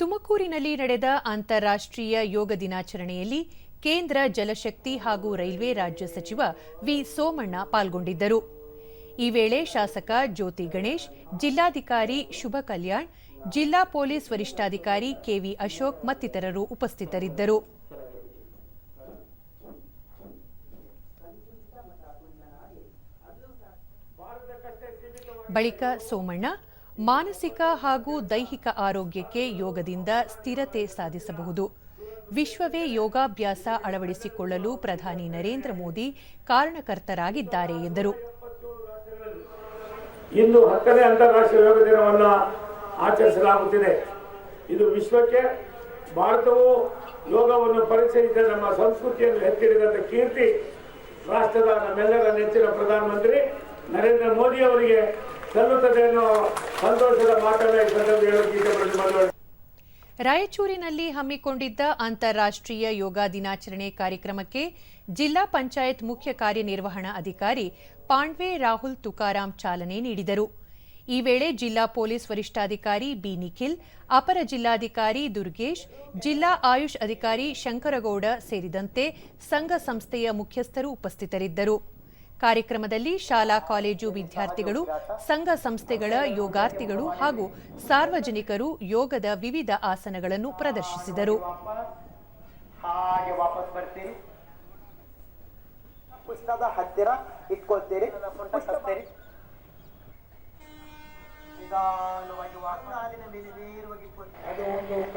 ತುಮಕೂರಿನಲ್ಲಿ ನಡೆದ ಅಂತಾರಾಷ್ಟ್ರೀಯ ಯೋಗ ದಿನಾಚರಣೆಯಲ್ಲಿ ಕೇಂದ್ರ ಜಲಶಕ್ತಿ ಹಾಗೂ ರೈಲ್ವೆ ರಾಜ್ಯ ಸಚಿವ ವಿ ಸೋಮಣ್ಣ ಪಾಲ್ಗೊಂಡಿದ್ದರು. ಈ ವೇಳೆ ಶಾಸಕ ಜ್ಯೋತಿ ಗಣೇಶ್, ಜಿಲ್ಲಾಧಿಕಾರಿ ಶುಭ ಕಲ್ಯಾಣ್, ಜಿಲ್ಲಾ ಪೊಲೀಸ್ ವರಿಷ್ಠಾಧಿಕಾರಿ ಕೆವಿ ಅಶೋಕ್ ಮತ್ತಿತರರು ಉಪಸ್ಥಿತರಿದ್ದರು. ಬಳಿಕ ಸೋಮಣ್ಣ ಮಾನಸಿಕ ಹಾಗೂ ದೈಹಿಕ ಆರೋಗ್ಯಕ್ಕೆ ಯೋಗದಿಂದ ಸ್ಥಿರತೆ ಸಾಧಿಸಬಹುದು. ವಿಶ್ವವೇ ಯೋಗಾಭ್ಯಾಸ ಅಳವಡಿಸಿಕೊಳ್ಳಲು ಪ್ರಧಾನಿ ನರೇಂದ್ರ ಮೋದಿ ಕಾರಣಕರ್ತರಾಗಿದ್ದಾರೆ ಎಂದರು. ಇಂದು ಹತ್ತನೇ ಅಂತಾರಾಷ್ಟ್ರೀಯ ಯೋಗ ದಿನವನ್ನು ಆಚರಿಸಲಾಗುತ್ತಿದೆ. ಇದು ವಿಶ್ವಕ್ಕೆ ಭಾರತವು ಯೋಗವನ್ನು ಪರಿಚಯಿಸಿದ ನಮ್ಮ ಸಂಸ್ಕೃತಿಯನ್ನು ಎತ್ತಿಡಿದಂಥ ಕೀರ್ತಿ ರಾಷ್ಟ್ರದ ನಮ್ಮೆಲ್ಲರ ನೆಚ್ಚಿನ ಪ್ರಧಾನಮಂತ್ರಿ ನರೇಂದ್ರ ಮೋದಿ ಅವರಿಗೆ ಸಲ್ಲುತ್ತದೆ ಅನ್ನೋ ರಾಯಚೂರಿನಲ್ಲಿ ಹಮ್ಮಿಕೊಂಡಿದ್ದ ಅಂತಾರಾಷ್ಟ್ರೀಯ ಯೋಗ ದಿನಾಚರಣೆ ಕಾರ್ಯಕ್ರಮಕ್ಕೆ ಜಿಲ್ಲಾ ಪಂಚಾಯತ್ ಮುಖ್ಯ ಕಾರ್ಯನಿರ್ವಹಣಾ ಅಧಿಕಾರಿ ಪಾಂಡ್ವೆ ರಾಹುಲ್ ತುಕಾರಾಂ ಚಾಲನೆ ನೀಡಿದರು. ಈ ವೇಳೆ ಜಿಲ್ಲಾ ಪೊಲೀಸ್ ವರಿಷ್ಠಾಧಿಕಾರಿ ಬಿ ನಿಖಿಲ್, ಅಪರ ಜಿಲ್ಲಾಧಿಕಾರಿ ದುರ್ಗೇಶ್, ಜಿಲ್ಲಾ ಆಯುಷ್ ಅಧಿಕಾರಿ ಶಂಕರಗೌಡ ಸೇರಿದಂತೆ ಸಂಘ ಸಂಸ್ಥೆಯ ಮುಖ್ಯಸ್ಥರು ಉಪಸ್ಥಿತರಿದ್ದರು. ಕಾರ್ಯಕ್ರಮದಲ್ಲಿ ಶಾಲಾ ಕಾಲೇಜು ವಿದ್ಯಾರ್ಥಿಗಳು ಸಂಘ ಸಂಸ್ಥೆಗಳ ಯೋಗಾರ್ಥಿಗಳು ಹಾಗೂ ಸಾರ್ವಜನಿಕರು ಯೋಗದ ವಿವಿಧ ಆಸನಗಳನ್ನು ಪ್ರದರ್ಶಿಸಿದರು.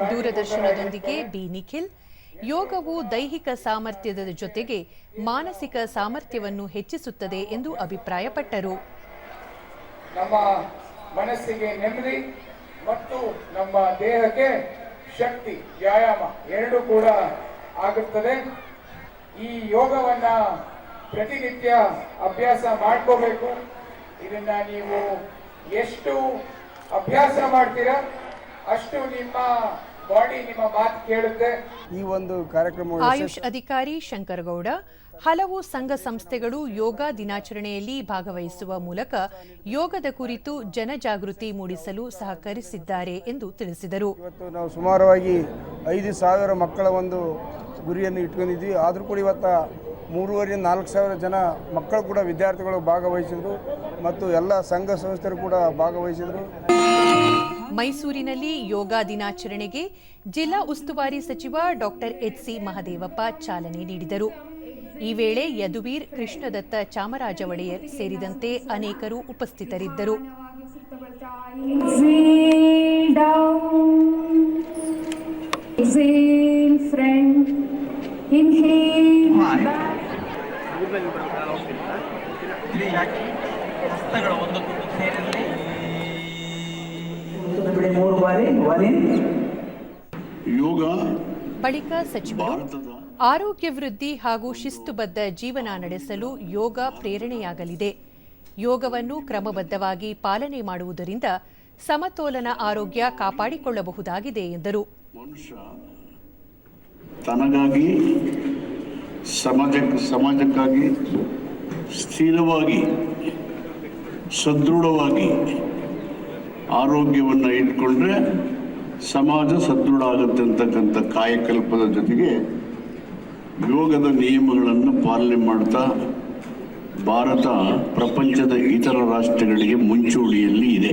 ದೂರದರ್ಶನದೊಂದಿಗೆ ಬಿ ನಿಖಿಲ್ ಯೋಗವು ದೈಹಿಕ ಸಾಮರ್ಥ್ಯದ ಜೊತೆಗೆ ಮಾನಸಿಕ ಸಾಮರ್ಥ್ಯವನ್ನು ಹೆಚ್ಚಿಸುತ್ತದೆ ಎಂದು ಅಭಿಪ್ರಾಯಪಟ್ಟರು. ನಮ್ಮ ಮನಸ್ಸಿಗೆ ನೆಮ್ಮದಿ ಮತ್ತು ನಮ್ಮ ದೇಹಕ್ಕೆ ಶಕ್ತಿ, ವ್ಯಾಯಾಮ ಎರಡು ಕೂಡ ಆಗುತ್ತದೆ. ಈ ಯೋಗವನ್ನ ಪ್ರತಿನಿತ್ಯ ಅಭ್ಯಾಸ ಮಾಡ್ಕೋಬೇಕು. ಇದನ್ನ ನೀವು ಎಷ್ಟು ಅಭ್ಯಾಸ ಮಾಡ್ತೀರಾ ಅಷ್ಟು ನಿಮ್ಮ ಬಾಡಿ ನಿಮ್ಮ ಮಾತು ಕೇಳುತ್ತೆ. ಈ ಒಂದು ಕಾರ್ಯಕ್ರಮ ಆಯುಷ್ ಅಧಿಕಾರಿ ಶಂಕರಗೌಡ ಹಲವು ಸಂಘ ಸಂಸ್ಥೆಗಳು ಯೋಗ ದಿನಾಚರಣೆಯಲ್ಲಿ ಭಾಗವಹಿಸುವ ಮೂಲಕ ಯೋಗದ ಕುರಿತು ಜನಜಾಗೃತಿ ಮೂಡಿಸಲು ಸಹಕರಿಸಿದ್ದಾರೆ ಎಂದು ತಿಳಿಸಿದರು. ಇವತ್ತು ನಾವು ಸುಮಾರವಾಗಿ ಐದು ಸಾವಿರ ಮಕ್ಕಳ ಒಂದು ಗುರಿಯನ್ನು ಇಟ್ಕೊಂಡಿದ್ವಿ. ಆದರೂ ಕೂಡ ಇವತ್ತು ಮೂರುವರೆ ನಾಲ್ಕು ಸಾವಿರ ಜನ ಮಕ್ಕಳು ಕೂಡ ವಿದ್ಯಾರ್ಥಿಗಳು ಭಾಗವಹಿಸಿದರು ಮತ್ತು ಎಲ್ಲ ಸಂಘ ಸಂಸ್ಥೆಗಳು ಕೂಡ ಭಾಗವಹಿಸಿದರು. ಮೈಸೂರಿನಲ್ಲಿ ಯೋಗ ದಿನಾಚರಣೆಗೆ ಜಿಲ್ಲಾ ಉಸ್ತುವಾರಿ ಸಚಿವ ಡಾಕ್ಟರ್ ಎಚ್ಸಿ ಮಹದೇವಪ್ಪ ಚಾಲನೆ ನೀಡಿದರು. ಈ ವೇಳೆ ಯದುವೀರ್, ಕೃಷ್ಣದತ್ತ ಚಾಮರಾಜ ಒಡೆಯರ್ ಸೇರಿದಂತೆ ಅನೇಕರು ಉಪಸ್ಥಿತರಿದ್ದರು. Front. ಬಿಡಿ ಮೂರು ಬಾರಿ ಒನ್ ಯೋಗ ಬಳಿಕ ಸಚಿವರು ಆರೋಗ್ಯ ವೃದ್ಧಿ ಹಾಗೂ ಶಿಸ್ತುಬದ್ಧ ಜೀವನ ನಡೆಸಲು ಯೋಗ ಪ್ರೇರಣೆಯಾಗಲಿದೆ ಯೋಗವನ್ನು ಕ್ರಮಬದ್ಧವಾಗಿ ಪಾಲನೆ ಮಾಡುವುದರಿಂದ ಸಮತೋಲನ ಆರೋಗ್ಯ ಕಾಪಾಡಿಕೊಳ್ಳಬಹುದಾಗಿದೆ ಎಂದರು ತನಗಾಗಿ ಸಮಾಜ ಸಮಾಜಕ್ಕಾಗಿ ಸ್ಥಿರವಾಗಿ ಸದೃಢವಾಗಿ ಆರೋಗ್ಯವನ್ನು ಇಟ್ಕೊಂಡ್ರೆ ಸಮಾಜ ಸದೃಢ ಆಗುತ್ತೆ ಅಂತಕ್ಕಂಥ ಕಾಯಕಲ್ಪದ ಜೊತೆಗೆ ಯೋಗದ ನಿಯಮಗಳನ್ನು ಪಾಲನೆ ಮಾಡ್ತಾ ಭಾರತ ಪ್ರಪಂಚದ ಇತರ ರಾಷ್ಟ್ರಗಳಿಗೆ ಮುಂಚೂಣಿಯಲ್ಲಿ ಇದೆ.